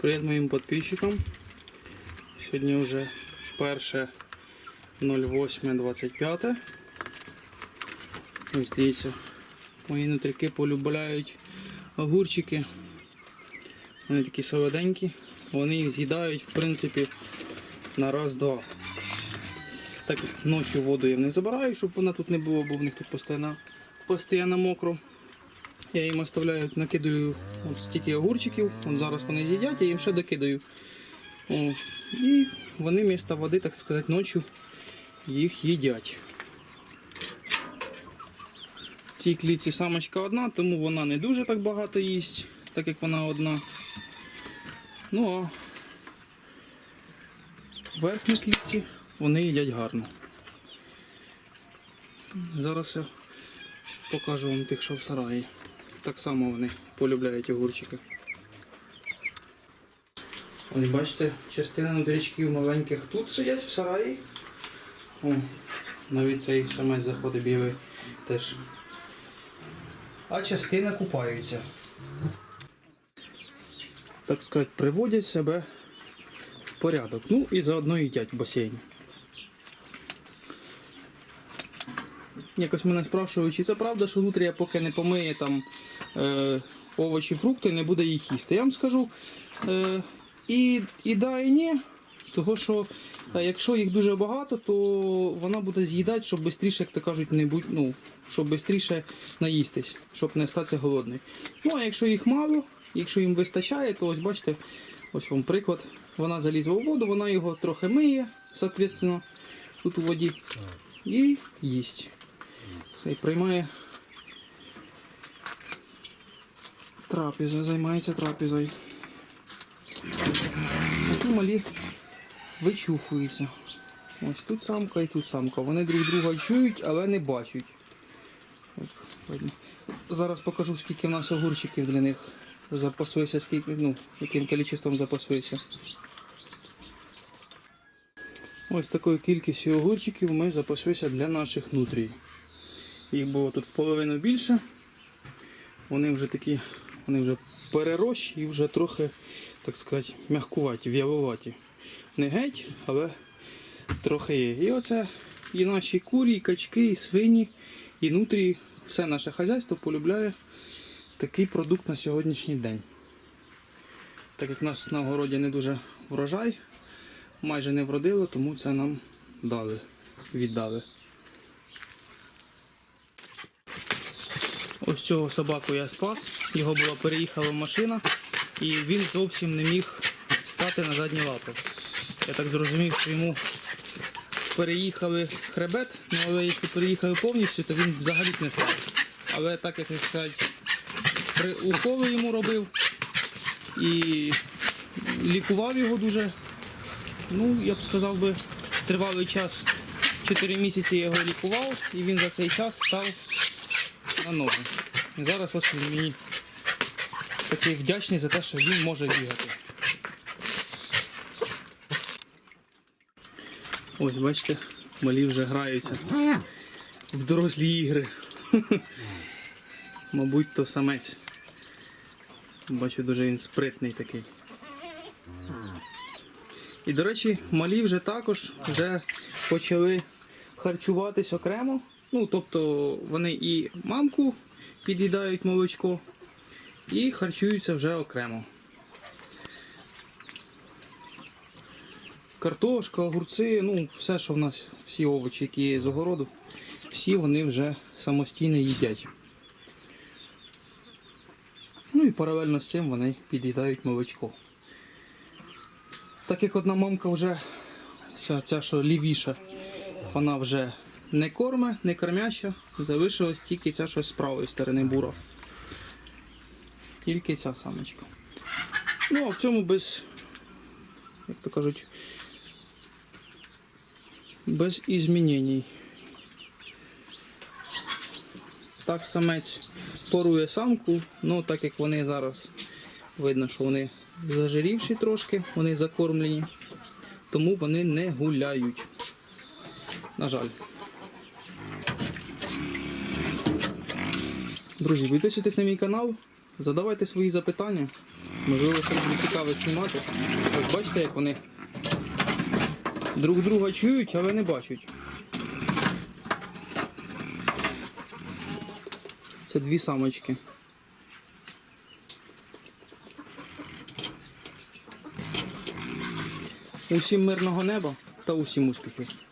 Привіт моїм підписчикам. Сьогодні вже 1.08.25. Ось дивіться, мої нутрики полюбляють огурчики. Вони такі солоденькі. Вони їх з'їдають в принципі на раз-два. Так ночі воду я в них забираю, щоб вона тут не було, бо в них тут постійно, постійно мокро. Я їм оставляю, накидаю от стільки огурчиків. От зараз вони з'їдять, я їм ще докидаю. О, і вони вмісто води, так сказати, ночі їх їдять. В цій клітці самочка одна, тому вона не дуже так багато їсть, так як вона одна. Ну а в верхній клітці вони їдять гарно. Зараз я покажу вам тих, що в сараї. Так само вони полюбляють огурчики. Ось бачите, частина нутрячків маленьких тут сидять в сараї. О, навіть цей самець заходить білий теж. А частина купаються. Так сказати, приводять себе в порядок. Ну і заодно їдять в басейні. Якось мене спрашують, чи це правда, що нутрія поки не помиє там е, овочі, фрукти, не буде їх їсти. Я вам скажу е, і, і да, і ні. Того що е, якщо їх дуже багато, то вона буде з'їдати, щоб швидше, як то кажуть, не будь, ну, щоб швидше наїстись, щоб не статися голодною. Ну а якщо їх мало, якщо їм вистачає, то ось бачите, ось вам приклад. Вона залізла у воду, вона його трохи миє, соответственно, тут у воді, і їсть. Це і приймає трапезу, займається трапезою. Такі малі вичухуються. Ось тут самка і тут самка. Вони друг друга чують, але не бачать. Зараз покажу, скільки в нас огурчиків для них запасується, скільки, ну, яким кількістю запасується. Ось такою кількістю огурчиків ми запасуємося для наших нутрій. Їх було тут в половину більше. Вони вже такі, вони вже перерощі і вже трохи, так сказати, м'ягкуваті, в'ялуваті. Не геть, але трохи є. І оце і наші курі, і качки, і свині, і нутрі, все наше хазяйство полюбляє такий продукт на сьогоднішній день. Так як в нас на городі не дуже врожай, майже не вродило, тому це нам дали, віддали. Ось цього собаку я спас, його була переїхала машина, і він зовсім не міг стати на задні лапи. Я так зрозумів, що йому переїхали хребет, ну але якщо переїхали повністю, то він взагалі не став. Але так як сказати, при уколи йому робив і лікував його дуже, ну я б сказав би, тривалий час, 4 місяці я його лікував, і він за цей час став ноги. І зараз ось він мені такий вдячний за те, що він може бігати. Ось, бачите, малі вже граються в дорослі ігри. Мабуть, то самець. Бачу, дуже він спритний такий. І, до речі, малі вже також вже почали харчуватись окремо. Ну, тобто вони і мамку під'їдають молочко, і харчуються вже окремо. Картошка, огурці, ну, все, що в нас, всі овочі, які є з огороду, всі вони вже самостійно їдять. Ну і паралельно з цим вони під'їдають молочко. Так як одна мамка вже, ця, ця що лівіша, вона вже не корме, не кормяща, залишилась тільки ця що з правої сторони бура. Тільки ця самочка. Ну, а в цьому без, як то кажуть, без ізмінень. Так самець порує самку, ну так як вони зараз видно, що вони зажирівші трошки, вони закормлені, тому вони не гуляють. На жаль. Друзі, підписуйтесь на мій канал, задавайте свої запитання. Можливо, щось буде цікаве знімати. Ось бачите, як вони друг друга чують, але не бачать. Це дві самочки. Усім мирного неба та усім успіхів.